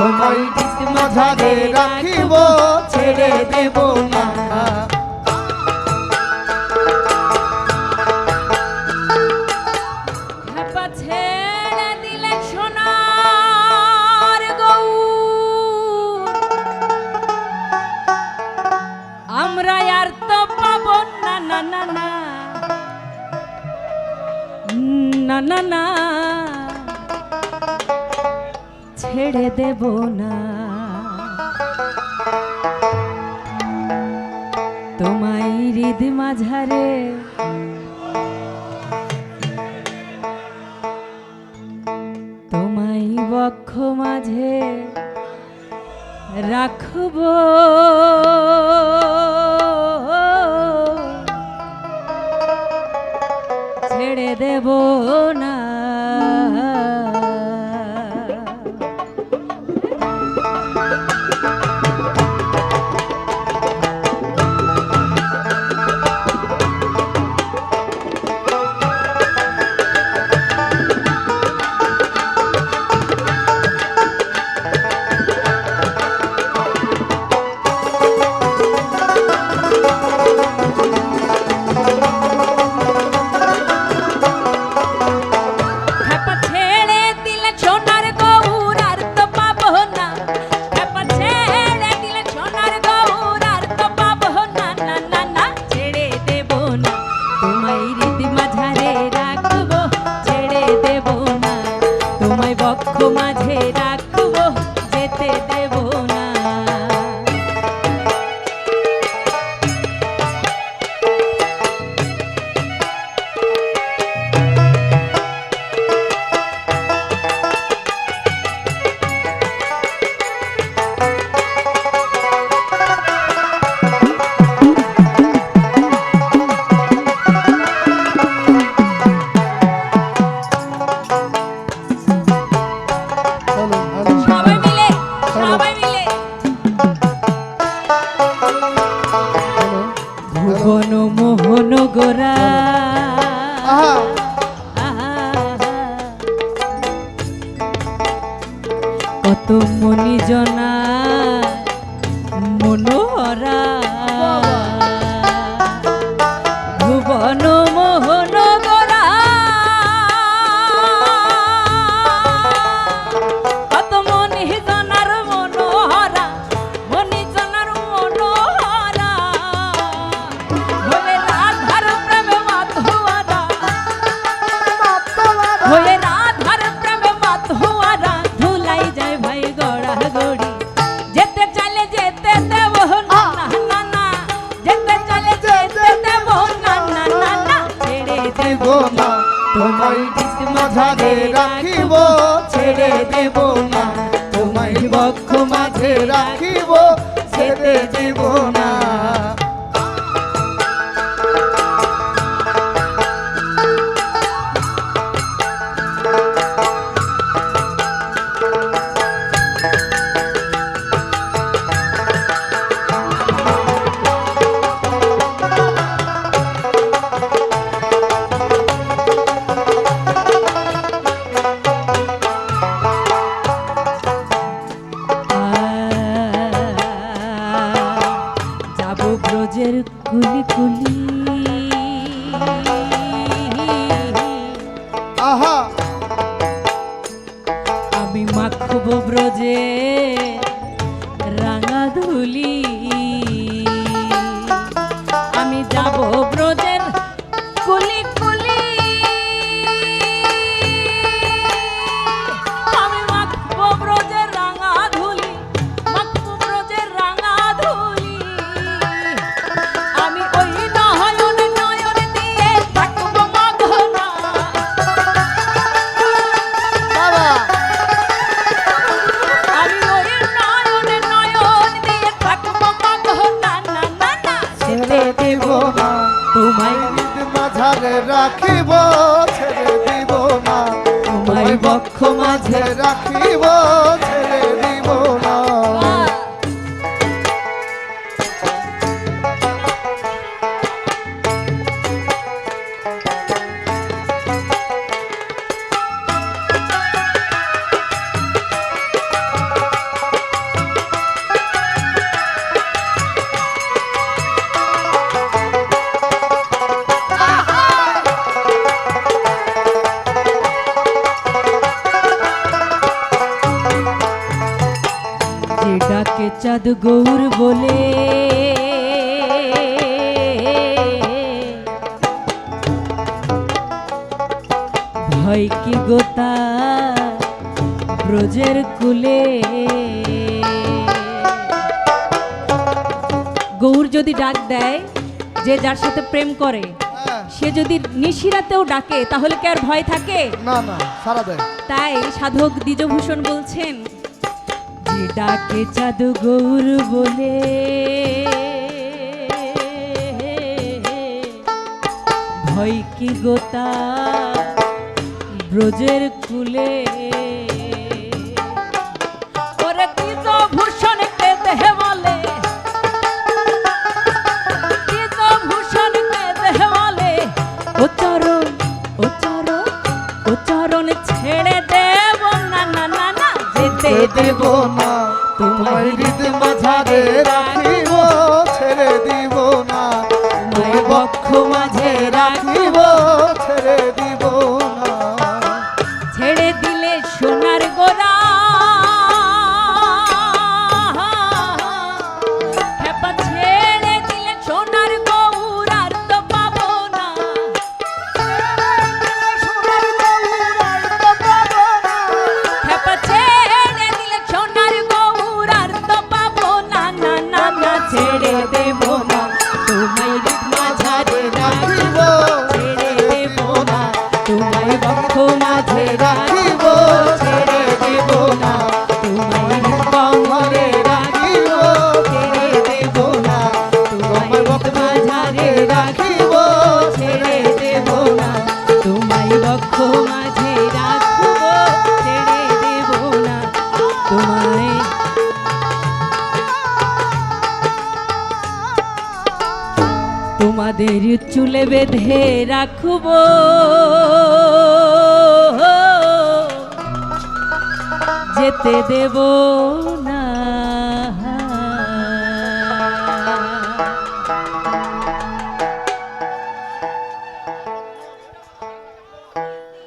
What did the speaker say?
তোমায় মাঝারে রাখিব, ছেড়ে দেব না। আমরা আর তো পাবো না না না না না না। ছেড়ে দেব না। তোমায় হৃদ মাঝারে তোমায় বক্ষ মাঝে রাখব। Gogorá. না তোমায় মাঝারে রাখিব ছেড়ে দেব না তোমায় বক্ষ মাঝে রাখিব ছেড়ে দেব না রোজের কুলি কুলি। আহা! আমি মাখব ব্রজে রাঙা ধুলি। রাখিব ছেড়ে দিব না। তোমায় বক্ষ মাঝে রাখিব চাঁদ গৌর বলে। ভয় কি গোতা ব্রজের কুলে? গৌর যদি ডাক দেয় যে যার সাথে প্রেম করে হ্যাঁ, সে যদি নিশিরাতেও ডাকে তাহলে কি আর ভয় থাকে? না না সারা দেয়। তাই সাধক দ্বিজভূষণ বলছেন ডাকে চাঁদ গৌর বলে। ভয় কি গোতা ব্রজের কুলে? যেতে দিব না, তোমার গীত মাঝারে রাখিব, ছেড়ে দিব না। তোমার বক্ষ মাঝে রাখিব, ছেড়ে দিব না। ছেড়ে দিলে সোনার তোমাদের চুলে বেঁধে রাখব। যেতে দেব